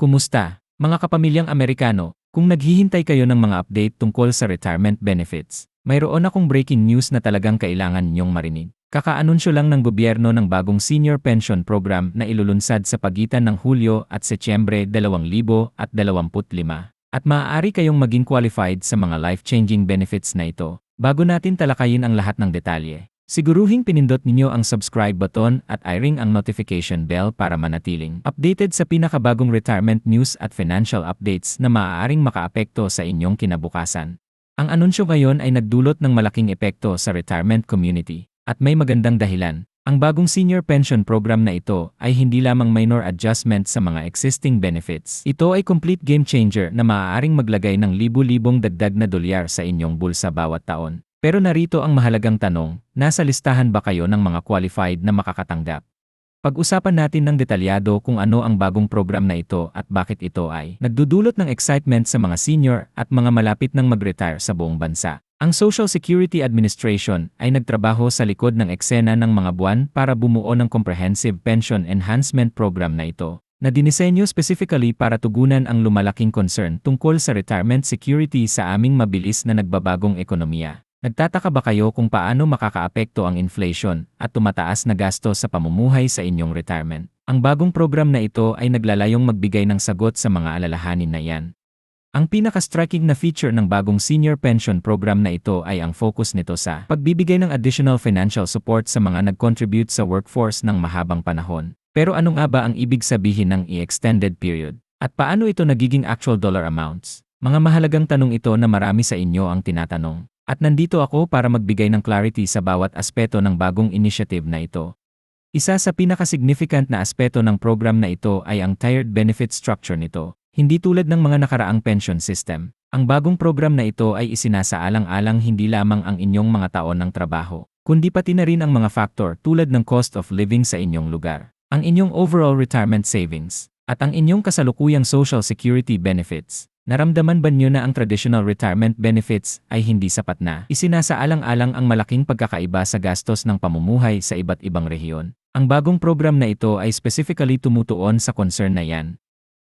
Kumusta, mga kapamilyang Amerikano? Kung naghihintay kayo ng mga update tungkol sa retirement benefits, mayroon akong breaking news na talagang kailangan ninyong marinig. Kakaanunsyo lang ng gobyerno ng bagong senior pension program na ilulunsad sa pagitan ng Hulyo at Setyembre 2025 at maaari kayong maging qualified sa mga life-changing benefits na ito. Bago natin talakayin ang lahat ng detalye, siguruhing pinindot ninyo ang subscribe button at i-ring ang notification bell para manatiling updated sa pinakabagong retirement news at financial updates na maaaring makaapekto sa inyong kinabukasan. Ang anunsyo ngayon ay nagdulot ng malaking epekto sa retirement community at may magandang dahilan. Ang bagong senior pension program na ito ay hindi lamang minor adjustment sa mga existing benefits. Ito ay complete game changer na maaaring maglagay ng libu-libong dagdag na dolyar sa inyong bulsa bawat taon. Pero narito ang mahalagang tanong, nasa listahan ba kayo ng mga qualified na makakatanggap? Pag-usapan natin ng detalyado kung ano ang bagong program na ito at bakit ito ay nagdudulot ng excitement sa mga senior at mga malapit ng mag-retire sa buong bansa. Ang Social Security Administration ay nagtrabaho sa likod ng eksena ng mga buwan para bumuo ng Comprehensive Pension Enhancement Program na ito, na dinisenyo specifically para tugunan ang lumalaking concern tungkol sa retirement security sa aming mabilis na nagbabagong ekonomiya. Nagtataka ba kayo kung paano makakaapekto ang inflation at tumataas na gasto sa pamumuhay sa inyong retirement? Ang bagong program na ito ay naglalayong magbigay ng sagot sa mga alalahanin na yan. Ang pinaka-striking na feature ng bagong senior pension program na ito ay ang focus nito sa pagbibigay ng additional financial support sa mga nag-contribute sa workforce ng mahabang panahon. Pero ano nga ba ang ibig sabihin ng e-extended period? At paano ito nagiging actual dollar amounts? Mga mahalagang tanong ito na marami sa inyo ang tinatanong. At nandito ako para magbigay ng clarity sa bawat aspeto ng bagong initiative na ito. Isa sa pinaka-significant na aspeto ng program na ito ay ang tiered benefit structure nito. Hindi tulad ng mga nakaraang pension system, ang bagong program na ito ay isinasaalang-alang hindi lamang ang inyong mga taon ng trabaho, kundi pati na rin ang mga factor tulad ng cost of living sa inyong lugar, ang inyong overall retirement savings, at ang inyong kasalukuyang social security benefits. Naramdaman ba niyo na ang traditional retirement benefits ay hindi sapat na? Isinasaalang-alang ang malaking pagkakaiba sa gastos ng pamumuhay sa iba't ibang rehiyon. Ang bagong program na ito ay specifically tumutuon sa concern na yan.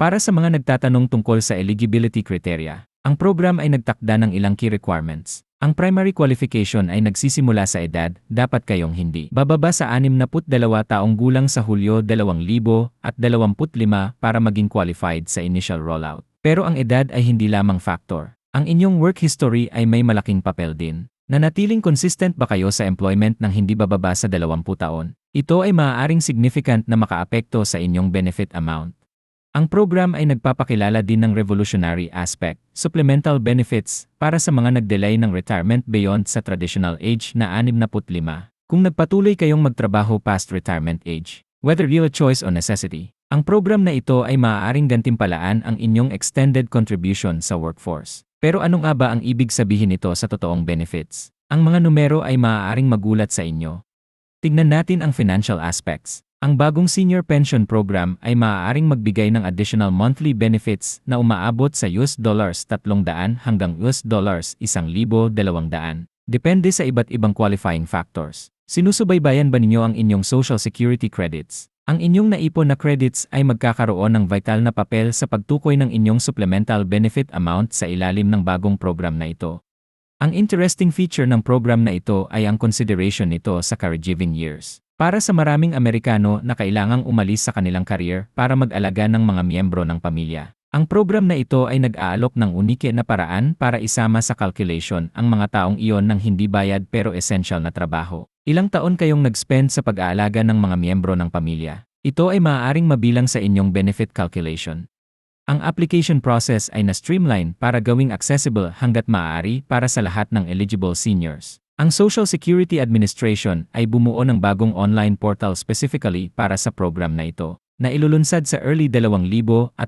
Para sa mga nagtatanong tungkol sa eligibility criteria, ang program ay nagtakda ng ilang key requirements. Ang primary qualification ay nagsisimula sa edad, dapat kayong hindi bababa sa 62 taong gulang sa Hulyo 2025 para maging qualified sa initial rollout. Pero ang edad ay hindi lamang factor. Ang inyong work history ay may malaking papel din. Nanatiling consistent ba kayo sa employment ng hindi bababa sa 20 taon? Ito ay maaaring significant na makaapekto sa inyong benefit amount. Ang program ay nagpapakilala din ng revolutionary aspect, supplemental benefits, para sa mga nagdelay ng retirement beyond sa traditional age na 65. Kung nagpatuloy kayong magtrabaho past retirement age, whether real choice or necessity, ang program na ito ay maaaring gantimpalaan ang inyong extended contribution sa workforce. Pero ano nga ba ang ibig sabihin nito sa totoong benefits? Ang mga numero ay maaaring magulat sa inyo. Tignan natin ang financial aspects. Ang bagong senior pension program ay maaaring magbigay ng additional monthly benefits na umaabot sa US dollars 300 hanggang US dollars 1,200. Depende sa iba't ibang qualifying factors. Sinusubaybayan ba ninyo ang inyong social security credits? Ang inyong naipon na credits ay magkakaroon ng vital na papel sa pagtukoy ng inyong supplemental benefit amount sa ilalim ng bagong program na ito. Ang interesting feature ng program na ito ay ang consideration nito sa caregiving years. Para sa maraming Amerikano na kailangang umalis sa kanilang career para mag-alaga ng mga miyembro ng pamilya. Ang program na ito ay nag-aalok ng unike na paraan para isama sa calculation ang mga taong iyon ng hindi bayad pero essential na trabaho. Ilang taon kayong nag-spend sa pag-aalaga ng mga miyembro ng pamilya? Ito ay maaaring mabilang sa inyong benefit calculation. Ang application process ay na-streamline para gawing accessible hanggat maaari para sa lahat ng eligible seniors. Ang Social Security Administration ay bumuo ng bagong online portal specifically para sa program na ito, na ilulunsad sa early 2025.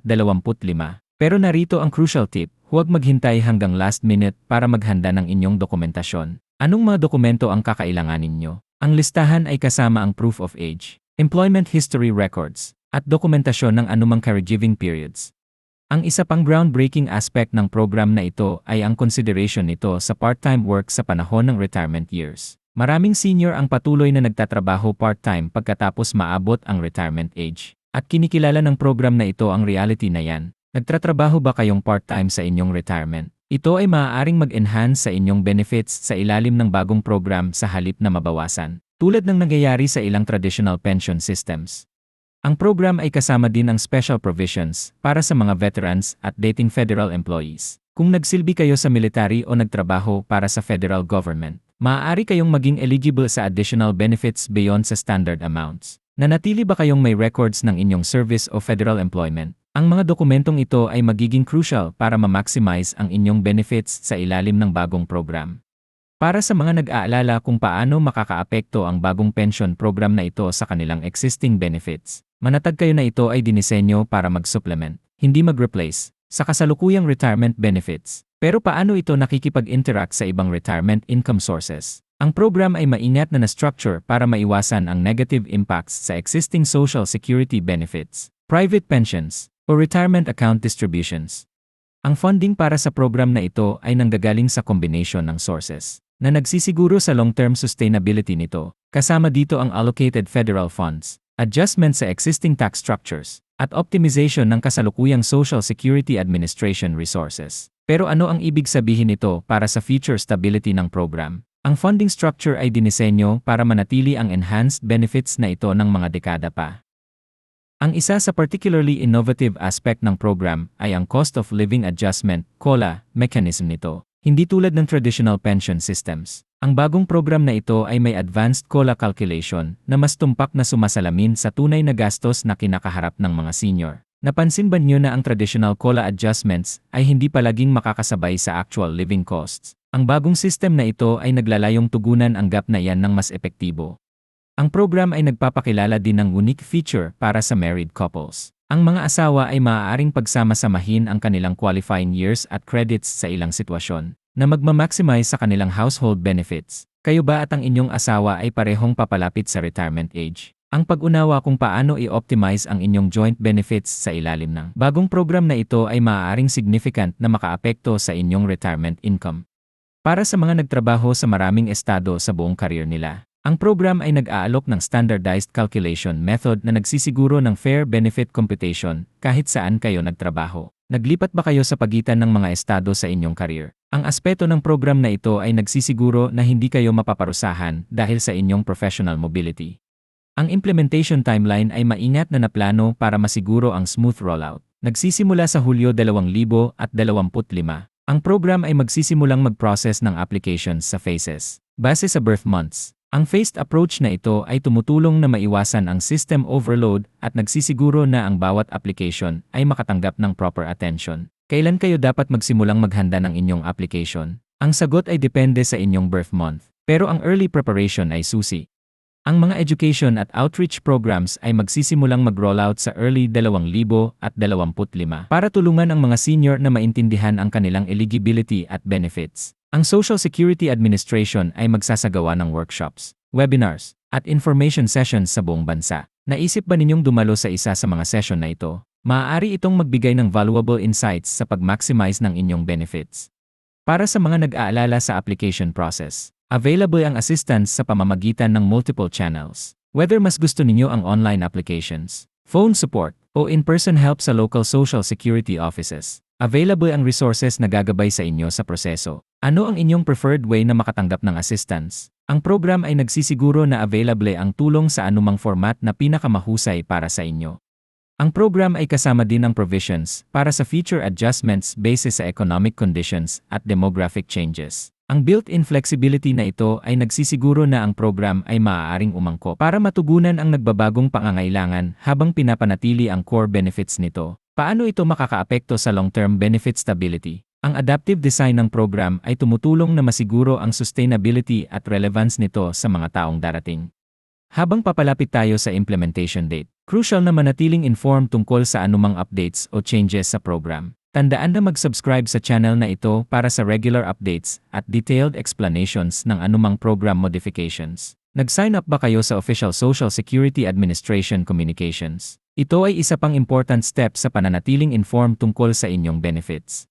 Pero narito ang crucial tip, huwag maghintay hanggang last minute para maghanda ng inyong dokumentasyon. Anong mga dokumento ang kakailanganin nyo? Ang listahan ay kasama ang proof of age, employment history records, at dokumentasyon ng anumang caregiving periods. Ang isa pang groundbreaking aspect ng program na ito ay ang consideration nito sa part-time work sa panahon ng retirement years. Maraming senior ang patuloy na nagtatrabaho part-time pagkatapos maabot ang retirement age. At kinikilala ng program na ito ang reality na yan. Nagtratrabaho ba kayong part-time sa inyong retirement? Ito ay maaaring mag-enhance sa inyong benefits sa ilalim ng bagong program sa halip na mabawasan, tulad ng nangyayari sa ilang traditional pension systems. Ang program ay kasama din ang special provisions para sa mga veterans at dating federal employees. Kung nagsilbi kayo sa military o nagtrabaho para sa federal government, maaari kayong maging eligible sa additional benefits beyond sa standard amounts. Nanatili ba kayong may records ng inyong service o federal employment? Ang mga dokumentong ito ay magiging crucial para ma-maximize ang inyong benefits sa ilalim ng bagong program. Para sa mga nag-aalala kung paano makakaapekto ang bagong pension program na ito sa kanilang existing benefits, manatag kayo na ito ay dinisenyo para mag-supplement, hindi mag-replace, sa kasalukuyang retirement benefits. Pero paano ito nakikipag-interact sa ibang retirement income sources? Ang program ay maingat na na-structure para maiwasan ang negative impacts sa existing social security benefits, private pensions, o retirement account distributions. Ang funding para sa program na ito ay nanggagaling sa combination ng sources na nagsisiguro sa long-term sustainability nito. Kasama dito ang allocated federal funds, adjustment sa existing tax structures, at optimization ng kasalukuyang Social Security Administration resources. Pero ano ang ibig sabihin nito para sa future stability ng program? Ang funding structure ay dinisenyo para manatili ang enhanced benefits na ito ng mga dekada pa. Ang isa sa particularly innovative aspect ng program ay ang Cost of Living Adjustment, COLA, mechanism nito. Hindi tulad ng traditional pension systems. Ang bagong program na ito ay may advanced COLA calculation na mas tumpak na sumasalamin sa tunay na gastos na kinakaharap ng mga senior. Napansin ba niyo na ang traditional COLA adjustments ay hindi palaging makakasabay sa actual living costs? Ang bagong system na ito ay naglalayong tugunan ang gap na yan ng mas epektibo. Ang program ay nagpapakilala din ng unique feature para sa married couples. Ang mga asawa ay maaaring pagsama-samahin ang kanilang qualifying years at credits sa ilang sitwasyon na magmamaximize sa kanilang household benefits. Kayo ba at ang inyong asawa ay parehong papalapit sa retirement age? Ang pag-unawa kung paano i-optimize ang inyong joint benefits sa ilalim ng bagong program na ito ay maaaring significant na makaapekto sa inyong retirement income. Para sa mga nagtrabaho sa maraming estado sa buong career nila, ang program ay nag-aalok ng standardized calculation method na nagsisiguro ng fair benefit computation kahit saan kayo nagtrabaho. Naglipat ba kayo sa pagitan ng mga estado sa inyong career? Ang aspeto ng program na ito ay nagsisiguro na hindi kayo mapaparusahan dahil sa inyong professional mobility. Ang implementation timeline ay maingat na naplano para masiguro ang smooth rollout. Nagsisimula sa Hulyo 2025. Ang program ay magsisimulang mag-process ng applications sa phases, base sa birth months. Ang phased approach na ito ay tumutulong na maiwasan ang system overload at nagsisiguro na ang bawat application ay makatanggap ng proper attention. Kailan kayo dapat magsimulang maghanda ng inyong application? Ang sagot ay depende sa inyong birth month, pero ang early preparation ay susi. Ang mga education at outreach programs ay magsisimulang mag-rollout sa early 2025 para tulungan ang mga senior na maintindihan ang kanilang eligibility at benefits. Ang Social Security Administration ay magsasagawa ng workshops, webinars, at information sessions sa buong bansa. Naisip ba ninyong dumalo sa isa sa mga session na ito? Maaari itong magbigay ng valuable insights sa pag-maximize ng inyong benefits. Para sa mga nag-aalala sa application process, available ang assistance sa pamamagitan ng multiple channels. Whether mas gusto ninyo ang online applications, phone support, o in-person help sa local social security offices, available ang resources na gagabay sa inyo sa proseso. Ano ang inyong preferred way na makatanggap ng assistance? Ang program ay nagsisiguro na available ang tulong sa anumang format na pinakamahusay para sa inyo. Ang program ay kasama din ng provisions para sa feature adjustments basis sa economic conditions at demographic changes. Ang built-in flexibility na ito ay nagsisiguro na ang program ay maaaring umangko para matugunan ang nagbabagong pangangailangan habang pinapanatili ang core benefits nito. Paano ito makakaapekto sa long-term benefit stability? Ang adaptive design ng program ay tumutulong na masiguro ang sustainability at relevance nito sa mga taong darating. Habang papalapit tayo sa implementation date, crucial na manatiling informed tungkol sa anumang updates o changes sa program. Tandaan na mag-subscribe sa channel na ito para sa regular updates at detailed explanations ng anumang program modifications. Nag-sign up ba kayo sa official Social Security Administration Communications? Ito ay isa pang important step sa pananatiling informed tungkol sa inyong benefits.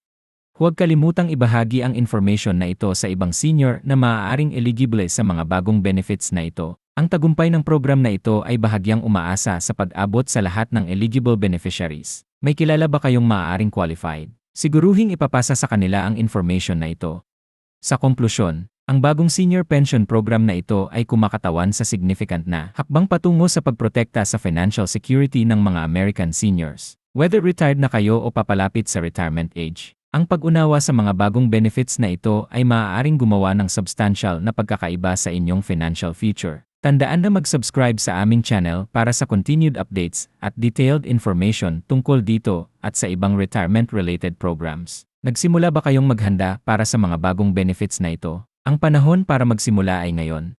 Huwag kalimutang ibahagi ang information na ito sa ibang senior na maaaring eligible sa mga bagong benefits na ito. Ang tagumpay ng program na ito ay bahagyang umaasa sa pag-abot sa lahat ng eligible beneficiaries. May kilala ba kayong maaaring qualified? Siguruhing ipapasa sa kanila ang information na ito. Sa konklusyon, ang bagong senior pension program na ito ay kumakatawan sa significant na hakbang patungo sa pagprotekta sa financial security ng mga American seniors. Whether retired na kayo o papalapit sa retirement age, ang pag-unawa sa mga bagong benefits na ito ay maaaring gumawa ng substantial na pagkakaiba sa inyong financial future. Tandaan na mag-subscribe sa aming channel para sa continued updates at detailed information tungkol dito at sa ibang retirement-related programs. Nagsimula ba kayong maghanda para sa mga bagong benefits na ito? Ang panahon para magsimula ay ngayon.